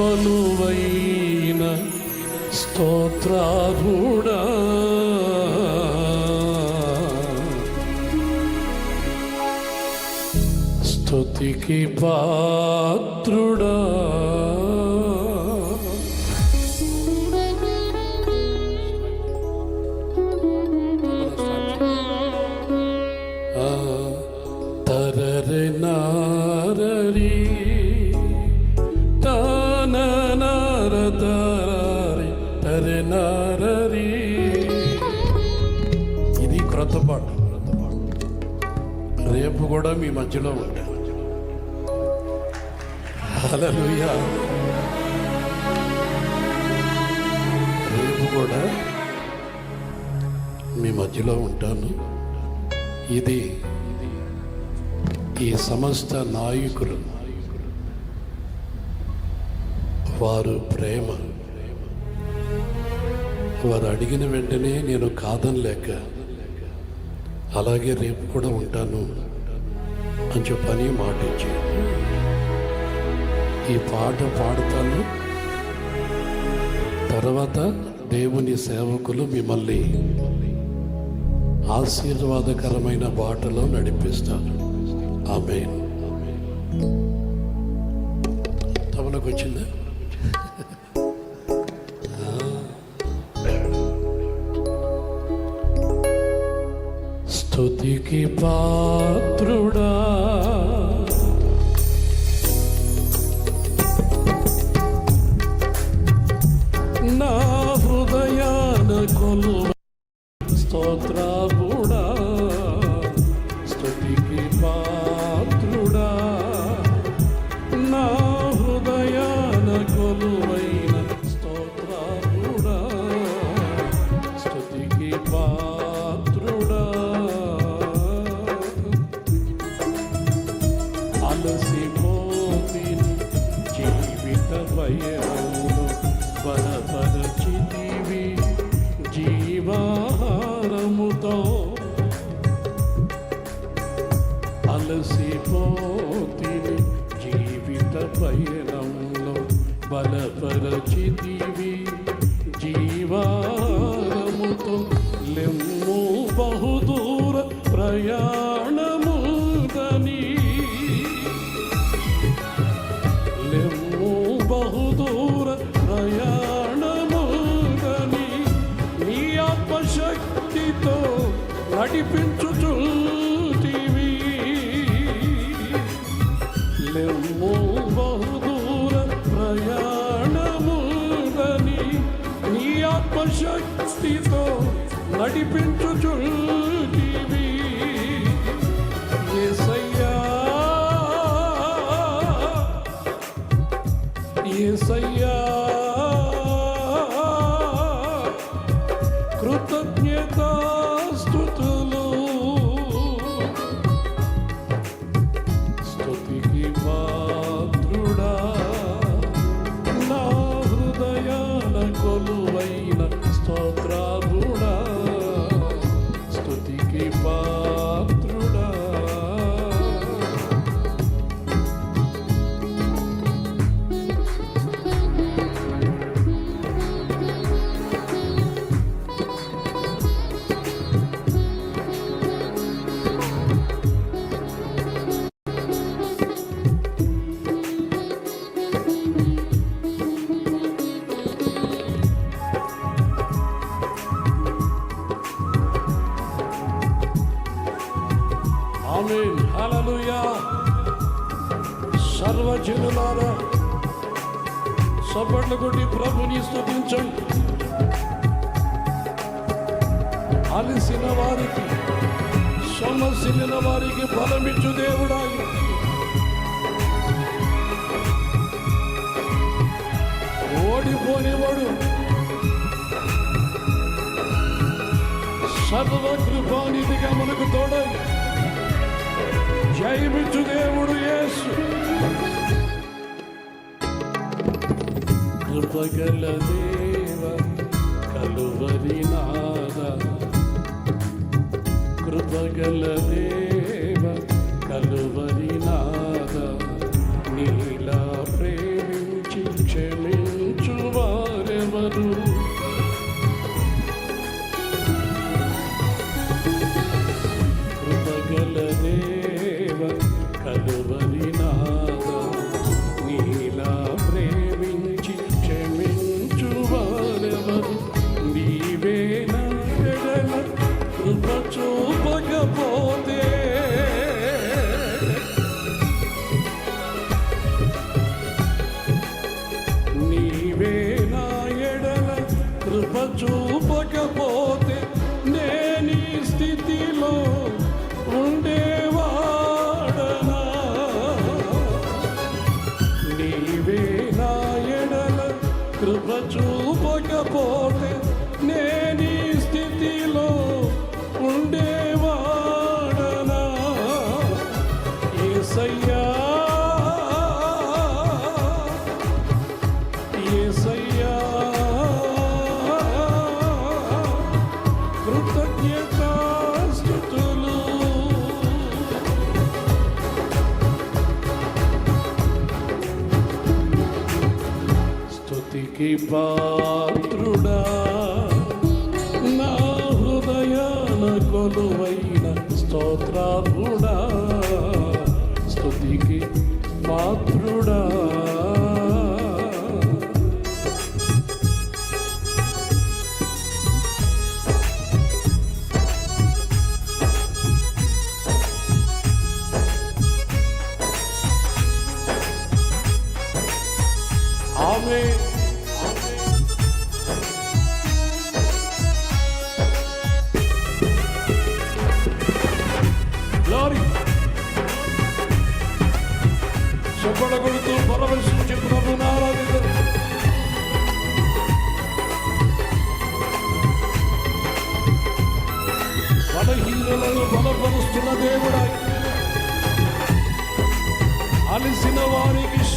కొలువైన స్తోత్రారుడా స్తుతికి పాత్రుడా. ఇది క్రొత్త పాట క్రొత్త పాట. రేపు కూడా మీ మధ్యలో ఉంటాను హల్లెలూయా. రేపు కూడా మీ మధ్యలో ఉంటాను. ఇది ఈ సమస్త నాయకులు. వారు ప్రేమ. వారు అడిగిన వెంటనే నేను కాదనలేక అలాగే రేపు కూడా ఉంటాను అని చెప్పని మాట ఇచ్చాను ఈ పాట పాడతాను. తర్వాత దేవుని సేవకులు మిమ్మల్ని ఆశీర్వాదకరమైన బాటలో నడిపిస్తారు. ఆమె తమలకు వచ్చిందా స్థుతికి పాత్రుడా. yeah. నడిపించుచుంటివి లెమ్ము బహుదూర ప్రయాణముదని నీ ఆత్మశక్తితో నడిపించు హృదయాన కొలువైన సర్వజనులారా సపట్ల కొట్టి ప్రభుని స్థుతించండి అలసిన వారికి సొమ్మసిల్లిన వారికి ఫలమిచ్చు దేవుడాయి. ఓడిపోనివాడు సర్వకృపానిధిగా మనకు తోడై. جايب تدور يسوع رضاك الذيبة كالغدين عادة رضاك الذيبة كالغدين عادة కృప చూపకపోతే పాత్రుడ.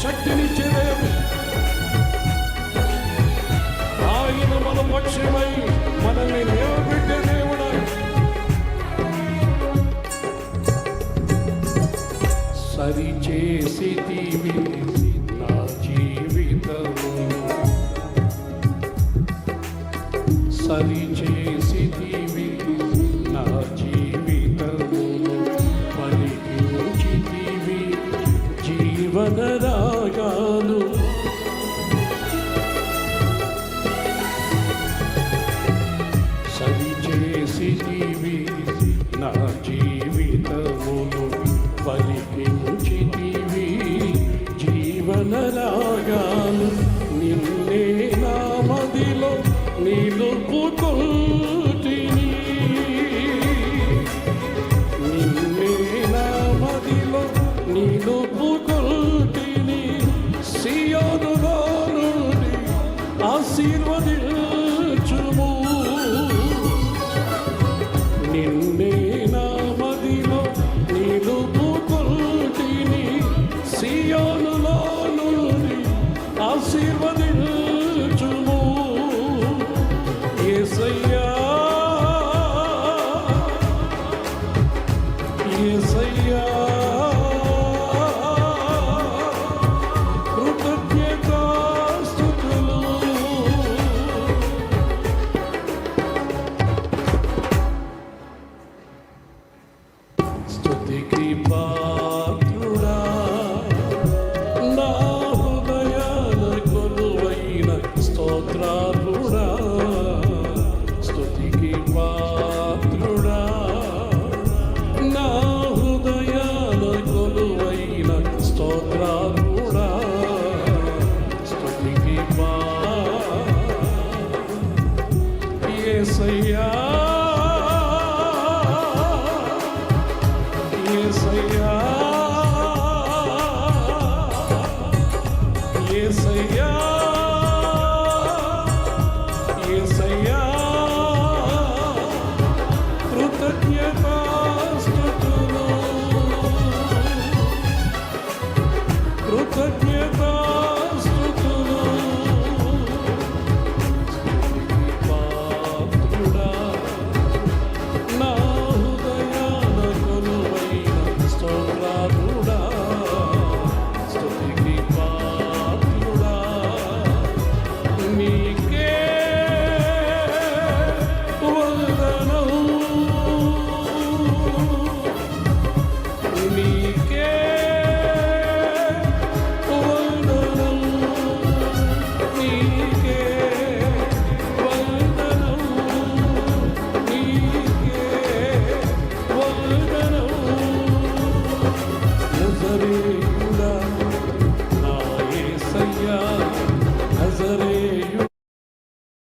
శక్తినిచ్చివేము ఆయన మన పక్షమై మనల్ని నిలబెట్టే దేవుడు. సరి చేసి నా జీవితము. సరి చేసి